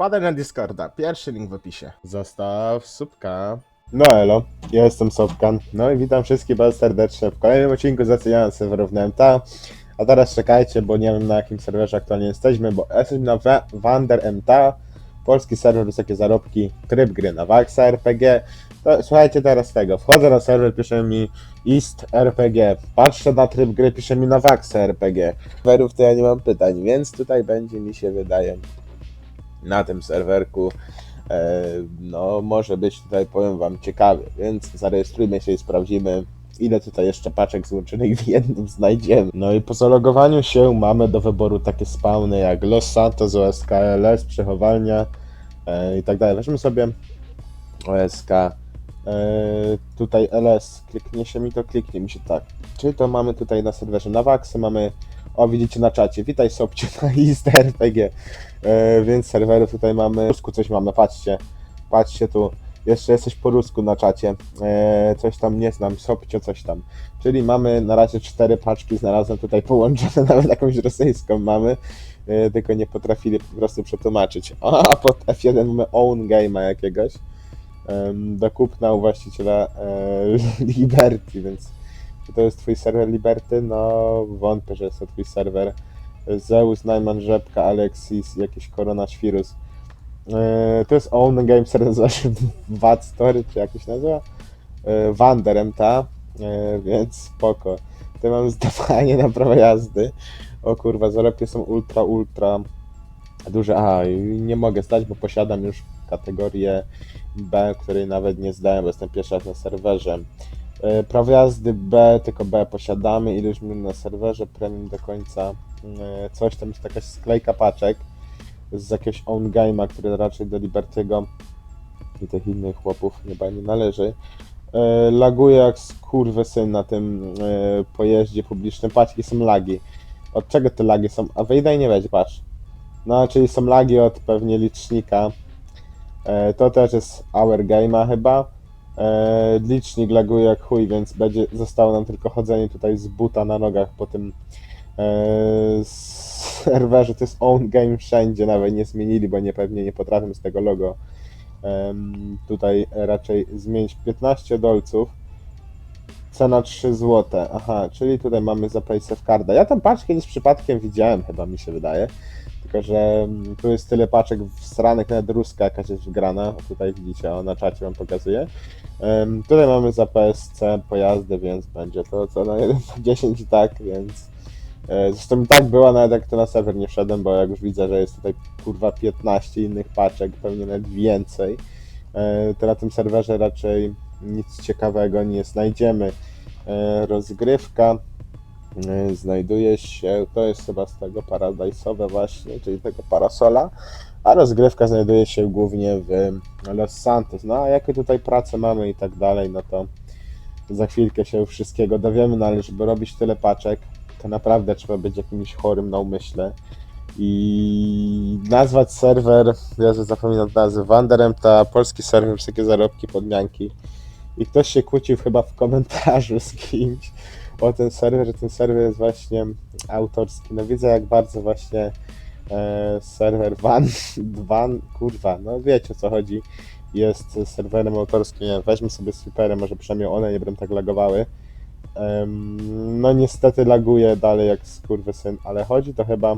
Wpadaj na Discorda, pierwszy link w opisie. Zostaw subka. No elo, ja jestem Sobkan. No i witam wszystkich bardzo serdecznie w kolejnym odcinku Zaceniałem serwerów na MTA. A teraz czekajcie, bo nie wiem na jakim serwerze aktualnie jesteśmy, bo jesteśmy na Wa- Wander MTA, polski serwer wysokie zarobki, tryb gry na Waxa RPG. To, słuchajcie teraz tego, wchodzę na serwer, pisze mi East RPG, patrzę na tryb gry, pisze mi na Waxa RPG. Serwerów to ja nie mam pytań, więc tutaj będzie mi się wydaje na tym serwerku e, no może być tutaj powiem wam ciekawie, więc zarejestrujmy się i sprawdzimy ile tutaj jeszcze paczek złączonych w jednym znajdziemy. No i po zalogowaniu się mamy do wyboru takie spawny jak Los Santos, OSK, LS, przechowalnia e, i tak dalej. Weźmy sobie OSK, e, tutaj LS, kliknie się mi to, kliknie mi się tak. Czyli to mamy tutaj na serwerze na Waxy, mamy, o widzicie na czacie, witaj Sobciu na list RPG, e, więc serwerów tutaj mamy, po rusku coś mamy, patrzcie, patrzcie tu, jeszcze jesteś po rusku na czacie, e, coś tam nie znam, Sobcio coś tam, czyli mamy na razie cztery paczki, znalazłem tutaj połączone, nawet jakąś rosyjską mamy, e, tylko nie potrafili po prostu przetłumaczyć, a, a pod F1 mamy own game'a jakiegoś, em, do kupna u właściciela e, Liberty, więc czy to jest twój serwer Liberty? No, wątpię, że jest to twój serwer. Zeus, Najman, Rzepka, Alexis, jakiś Koronaświrus. E, to jest Own Game Server, nazywa się Wad Story, czy jak się nazywa? E, Wanderem, ta, e, więc spoko. Tutaj mamy zdawanie na prawo jazdy. O kurwa, zarobki są ultra, ultra duże. A, i nie mogę zdać, bo posiadam już kategorię B, której nawet nie zdałem, bo jestem pierwszy raz na serwerze. E, Prawo jazdy B, tylko B posiadamy, ileś minut na serwerze, premium do końca, e, coś tam jest jakaś sklejka paczek z jakiegoś own game'a, który raczej do Libertygo i tych innych chłopów chyba nie należy. E, Laguje jak skurwysyn na tym pojeździe publicznym, paczki są lagi. Od czego te lagi są? A wyjdę i nie będzie, patrz. No, czyli są lagi od pewnie licznika. To też jest Our Game'a chyba. E, licznik laguje jak chuj, więc będzie zostało nam tylko chodzenie tutaj z buta na nogach po tym e, serwerze. To jest own game wszędzie, nawet nie zmienili, bo nie pewnie nie potrafią z tego logo em, tutaj raczej zmienić 15 dolców. Cena 3 zł. Aha, czyli tutaj mamy za Paysafe Carda. Ja tam paczkę kiedyś przypadkiem widziałem, chyba mi się wydaje. Tylko, że tu jest tyle paczek wsranych, nawet ruska jakaś jest wgrana. Tutaj widzicie, o, na czacie wam pokazuję. Em, tutaj mamy za PSC pojazdy, więc będzie to co na 1 na 10 i tak, więc e, zresztą tak była nawet jak to na serwer nie wszedłem, bo jak już widzę, że jest tutaj kurwa 15 innych paczek, pewnie nawet więcej, e, to na tym serwerze raczej nic ciekawego nie znajdziemy. E, rozgrywka znajduje się, to jest chyba z tego Paradise'owe właśnie, czyli tego parasola, a rozgrywka znajduje się głównie w Los Santos. No a jakie tutaj prace mamy i tak dalej, no to za chwilkę się wszystkiego dowiemy, no ale żeby robić tyle paczek, to naprawdę trzeba być jakimś chorym na umyśle. I nazwać serwer, ja zapominam nazwy, Wanderem, to polski serwer, wszystkie zarobki, podmianki. I ktoś się kłócił chyba w komentarzu z kimś o ten serwer, że ten serwer jest właśnie autorski. No widzę jak bardzo właśnie e, serwer Van, Van, kurwa, no wiecie o co chodzi, jest serwerem autorskim. Nie, weźmy sobie sweepery, może przynajmniej one nie będą tak lagowały. No niestety laguje dalej jak skurwysyn, ale chodzi to chyba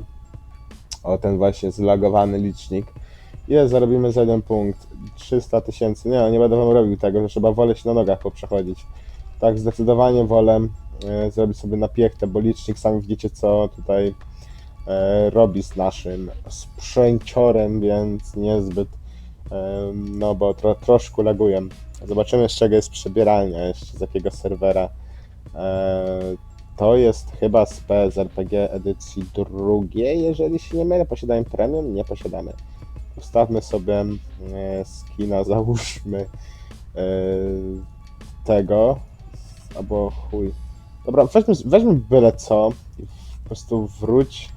o ten właśnie zlagowany licznik. Ile zarobimy za jeden punkt? 300 tysięcy. Nie, no, nie będę wam robił tego, że trzeba wolę się na nogach poprzechodzić. Tak, zdecydowanie wolę zrobić sobie napiechtę, bo licznik sami widzicie co tutaj e, robi z naszym sprzęciorem, więc niezbyt e, no bo tro, troszkę laguję. Zobaczymy z czego jest przebieralnia jeszcze, z jakiego serwera. E, to jest chyba z PSRPG edycji drugiej, jeżeli się nie mylę. Posiadamy premium? Nie posiadamy. Ustawmy sobie e, skina, załóżmy e, tego, albo chuj. Dobra, weźmy, weźmy byle co po prostu wróć.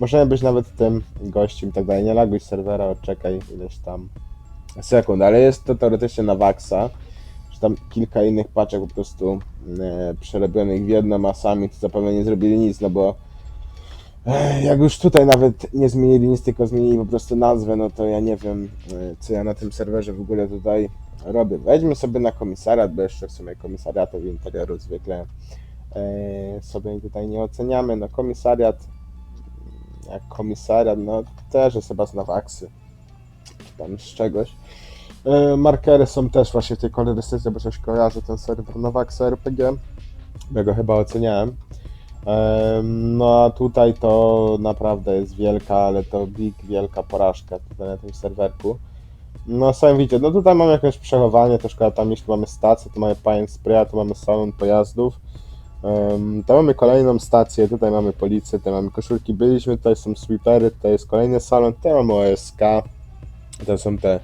Możemy być nawet tym gościem i tak dalej. Nie laguj serwera, odczekaj ileś tam sekund, ale jest to teoretycznie na Waxa czy tam kilka innych paczek po prostu e, przerobionych w jedno masami, to zapewne nie zrobili nic, no bo Ech, Jak już tutaj nawet nie zmienili nic, tylko zmienili po prostu nazwę, no to ja nie wiem, e, co ja na tym serwerze w ogóle tutaj robię. Wejdźmy sobie na komisariat, bo jeszcze w sumie komisariatów interioru zwykle e, sobie tutaj nie oceniamy. No komisariat, jak komisariat, no też jest chyba z Nowaksy, czy tam z czegoś. E, Markery są też właśnie w tej kolorystyce, bo coś kojarzę ten serwer Nowaxa RPG, ja go chyba oceniałem. Em, No a tutaj to naprawdę jest wielka, ale to big, wielka porażka tutaj na tym serwerku. No widzicie, no tutaj mamy jakieś przechowanie, to szkoda tam jeśli mamy stację, tu mamy Pine Spray, tu mamy salon pojazdów. Um, to mamy kolejną stację, tutaj mamy policję, tutaj mamy koszulki. Byliśmy, tutaj są sweepery, tutaj jest kolejny salon, tutaj mamy OSK, to są te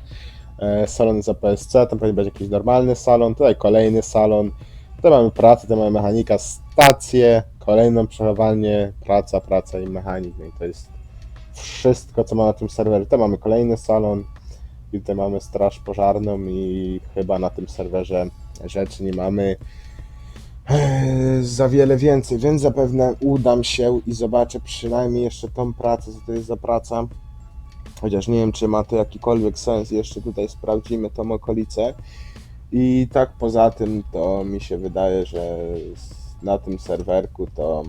e, salony za PSC, tam powinien być jakiś normalny salon, tutaj kolejny salon, tutaj mamy pracę, tutaj mamy mechanika, stację, kolejną przechowalnię, praca, praca i mechanik, no i to jest wszystko, co ma na tym serwerze. Tutaj mamy kolejny salon tutaj mamy straż pożarną i chyba na tym serwerze rzeczy nie mamy e, za wiele więcej, więc zapewne udam się i zobaczę przynajmniej jeszcze tą pracę, co to jest za praca. Chociaż nie wiem, czy ma to jakikolwiek sens. Jeszcze tutaj sprawdzimy tą okolicę. I tak poza tym, to mi się wydaje, że na tym serwerku to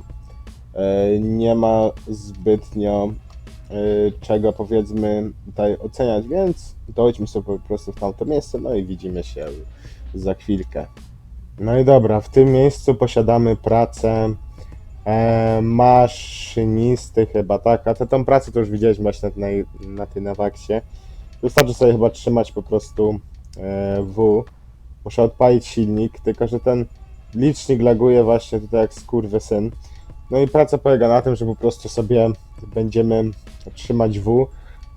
e, nie ma zbytnio czego powiedzmy tutaj oceniać, więc dojdźmy sobie po prostu w tamto miejsce, no i widzimy się za chwilkę. No i dobra, w tym miejscu posiadamy pracę e, maszynisty chyba, tak? A tę tą pracę to już widzieliśmy właśnie na, na tej Nawaksie. Wystarczy sobie chyba trzymać po prostu e, W. Muszę odpalić silnik, tylko że ten licznik laguje właśnie tutaj jak skurwysyn. No i praca polega na tym, że po prostu sobie będziemy trzymać W.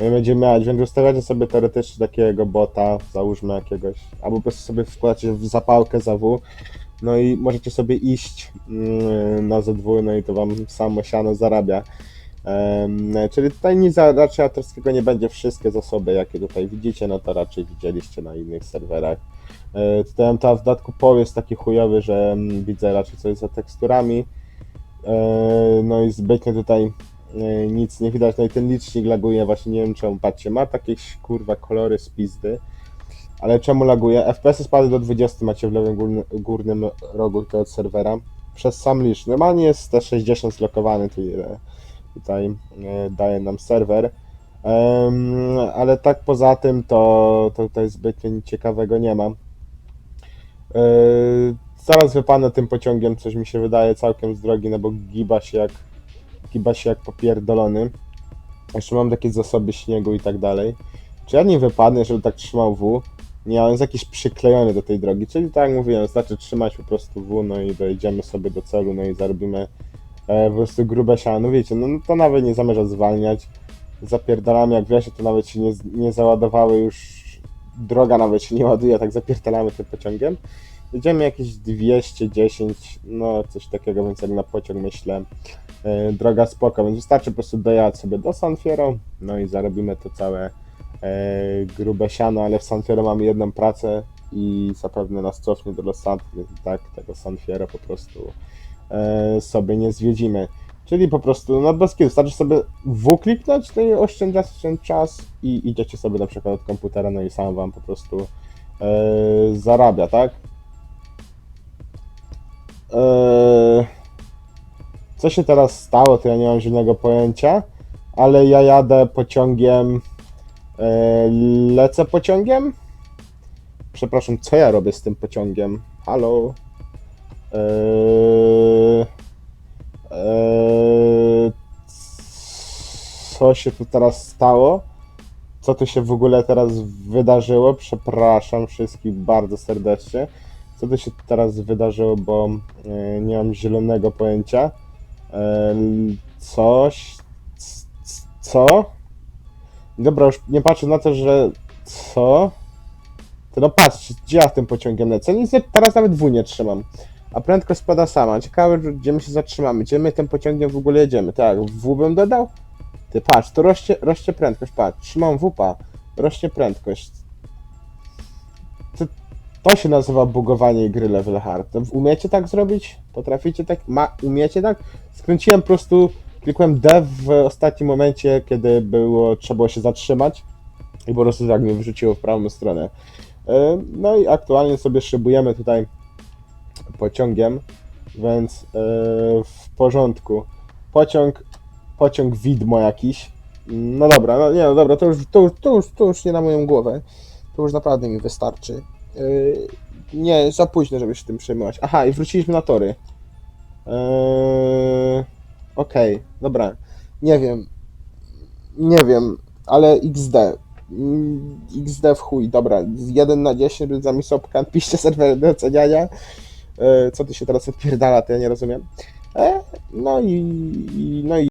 I będziemy mieć, więc ustawiacie sobie teoretycznie takiego bota, załóżmy jakiegoś, albo po prostu sobie wkładacie w zapałkę za W. No i możecie sobie iść mm, na Z2, no i to wam samo siano zarabia. Czyli tutaj nic raczej autorskiego nie będzie. Wszystkie zasoby, jakie tutaj widzicie, no to raczej widzieliście na innych serwerach. E, Tutaj tam w dodatku pol jest taki chujowy, że mm, widzę raczej coś za teksturami. E, No i zbytnio tutaj nic nie widać. No i ten licznik laguje właśnie, nie wiem czemu, patrzcie, ma takie kurwa kolory z pizdy. Ale czemu laguje? FPS spadły do 20 macie w lewym górny, górnym rogu od serwera. Przez sam licz. Normalnie jest te 60 zlokowany, tutaj e, daje nam serwer. Em, ale tak poza tym to, to tutaj zbytnio nic ciekawego nie ma. E, zaraz wypadnę tym pociągiem, coś mi się wydaje całkiem z drogi, no bo giba się jak giba się jak popierdolony. Jeszcze mam takie zasoby śniegu i tak dalej. Czy ja nie wypadnę, żeby tak trzymał W? Nie, on jest jakiś przyklejony do tej drogi, czyli tak jak mówiłem, znaczy trzymać po prostu W, no i dojedziemy sobie do celu, no i zarobimy e, po prostu grube siano. No wiecie, no to nawet nie zamierza zwalniać. Zapierdalamy, jak wiecie, to nawet się nie, nie załadowały już, droga nawet się nie ładuje, tak zapierdalamy tym pociągiem. Jedziemy jakieś 210, no coś takiego, więc jak na pociąg myślę, e, droga spoko, więc wystarczy po prostu dojechać sobie do San Fierro, no i zarobimy to całe e, grube siano, ale w San Fierro mamy jedną pracę i zapewne nas cofnie do Los Santos, więc tak tego San Fierro po prostu e, sobie nie zwiedzimy. Czyli po prostu, no bez wystarczy sobie W kliknąć, no i oszczędzacie ten czas i idziecie sobie na przykład od komputera, no i sam wam po prostu zarabia, tak? E, co się teraz stało, to ja nie mam zielonego pojęcia, ale ja jadę pociągiem, e, lecę pociągiem? Przepraszam, co ja robię z tym pociągiem? Halo? Eee, eee, co się tu teraz stało? Co tu się w ogóle teraz wydarzyło? Przepraszam wszystkich bardzo serdecznie. Co tu się teraz wydarzyło, bo e, nie mam zielonego pojęcia. E, coś. Co? Dobra, już nie patrzę na to, że. Co? To no patrz, gdzie ja tym pociągiem lecę? Nic teraz nawet W nie trzymam. A prędkość spada sama. Ciekawe, gdzie my się zatrzymamy. Gdzie my tym pociągiem w ogóle jedziemy? Tak, W bym dodał? Ty patrz, to rośnie, rośnie prędkość, patrz. Trzymam WP. Rośnie prędkość. To, się nazywa bugowanie gry level hard. To Umiecie tak zrobić? Potraficie tak? Ma, umiecie tak? Skręciłem po prostu Klikłem D w ostatnim momencie, kiedy było, trzeba było się zatrzymać i po prostu tak mnie wyrzuciło w prawą stronę. E, No i aktualnie sobie szybujemy tutaj pociągiem, więc e, w porządku. Pociąg, pociąg widmo jakiś. No dobra, no nie, no dobra, to już, to, już, to, już, to już nie na moją głowę. To już naprawdę mi wystarczy. Yy, nie, za późno, żeby się tym przejmować. Aha, i wróciliśmy na tory. Yy, Okej, dobra. Nie wiem. Nie wiem, ale XD. Mm, XD w chuj, dobra. Z 1 na 10 był za mi sopkan, piszcie serwery do oceniania. Yy, co ty się teraz odpierdala, to ja nie rozumiem. E, no i no i